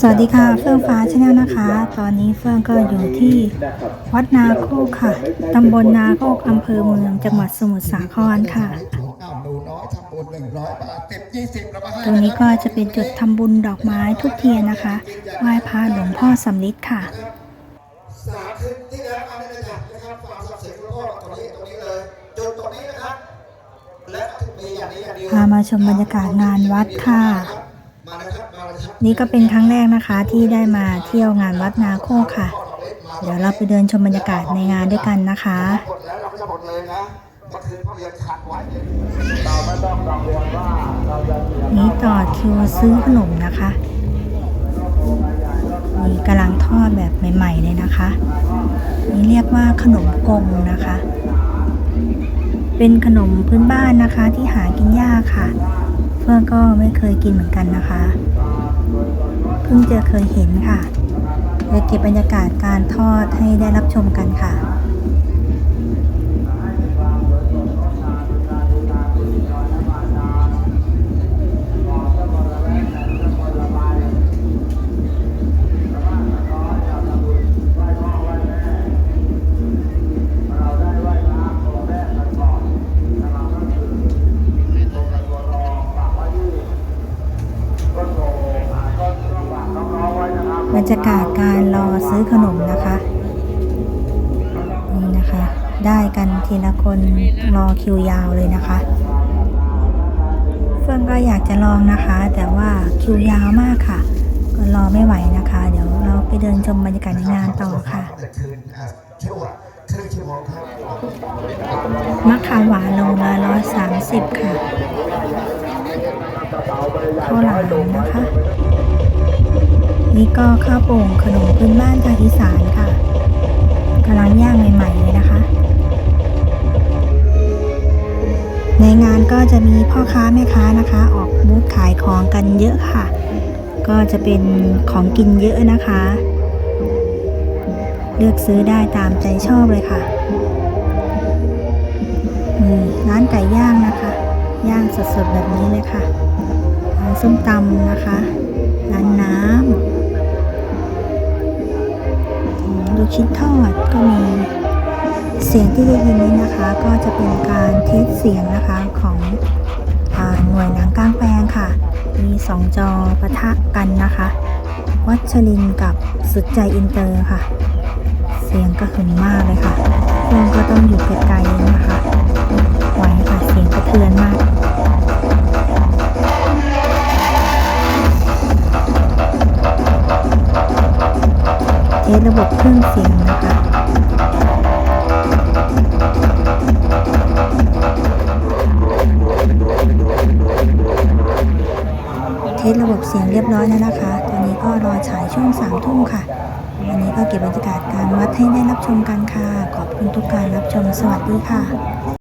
สวัสดีค่ะเฟื่องฟ้าชาแนลนะคะ ตอนนี้เฟื่องก็อยู่ที่วัดนาโคกค่ะ ตำบลนาโคกอำเภอเมืองจังหวัดสมุทรสาครค่ะอ้าวหนูน้อยทำบุญหนึ่งร้อยบาทติดยี่สิบแล้วก็ให้ตรงนี้ก็จะเป็นจุดทำบุญดอกไม้ทุกเทียนนะคะ ไหว้พระหลวงพ่อสำลิดค่ะสามคืนที่แล้วมาในระดับนะครับฝากสับเสียงหลวงพ่อตรงนี้ตรงนี้เลยจุดตรงนี้นะครับและถึงมีอย่างนี้อย่างเดียวพามาชมบรรยากาศงานวัดค่ะ นี่ก็เป็นครั้งแรกนะคะที่ได้มาเที่ยวงานวัดนาโคค่ะ เดี๋ยวเราไปเดินชมบรรยากาศในงานด้วยกันนะคะหมดแล้วเราก็จะหมดเลยนะเมื่อคืนพ่อเรียนขาดไว้เราไม่ต้องกังวลว่าเราจะเสียนี่ต่อคิวซื้อขนมนะคะนี่กำลังทอดแบบใหม่ ๆ เลยนะคะ นี่เรียกว่าขนมกงนะคะ เป็นขนมพื้นบ้านนะคะที่หากินยากค่ะ เพื่อนก็ไม่เคยกินเหมือนกันนะคะ เพิ่งจะเคยเห็นค่ะเดี๋ยเก็บบรรยากาศการทอดให้ได้รับชมกันค่ะ รยากาศการรอซื้อขนมนะคะ นี่นะคะ ได้กันทีละคนรอคิวยาวเลยนะคะ เฟื่องก็อยากจะลองนะคะ แต่ว่าคิวยาวมากค่ะ ก็รอไม่ไหวนะคะ เดี๋ยวเราไปเดินชมบรรยากาศในงานต่อค่ะคืนอะชั่วครึ่งชั่วโมงครับมะขามหวานโลละร้อยสามสิบค่ะข้าวหลามนะคะ นี่ก็ข้าวโป่งขนมพื้นบ้านทางอีสานค่ะกำลังย่างใหม่ๆเลยนะคะ ในงานก็จะมีพ่อค้าแม่ค้านะคะ ออกบูธขายของกันเยอะค่ะ ก็จะเป็นของกินเยอะนะคะ เลือกซื้อได้ตามใจชอบเลยค่ะนี่ร้านไก่ย่างนะคะ ย่างสดๆแบบนี้เลยค่ะร้านส้มตำนะคะร้านน้ำ กชิ้นทอดก็มี เสียงที่ได้ยินนี้นะคะก็จะเป็นการเทสเสียงนะคะของอหน่วยหนังกลางแปลงค่ะ มีสองจอปะทะกันนะคะ วัชรินกับสุดใจอินเตอร์ค่ะ เสียงกระหึ่มมากเลยค่ะเครื่องก็ต้องอยู่ไกลๆนะคะไหวค่ะเสียงกระเทือนมาก ระบบเครื่องเสียงนะคะเทสระบบเสียงเรียบร้อยแล้วนะคะ ตอนนี้ก็รอฉายช่วงสามทุ่มค่ะ วันนี้ก็เก็บบรรยากาศการวัดให้ได้รับชมกันค่ะ ขอบคุณทุกการรับชม สวัสดีค่ะ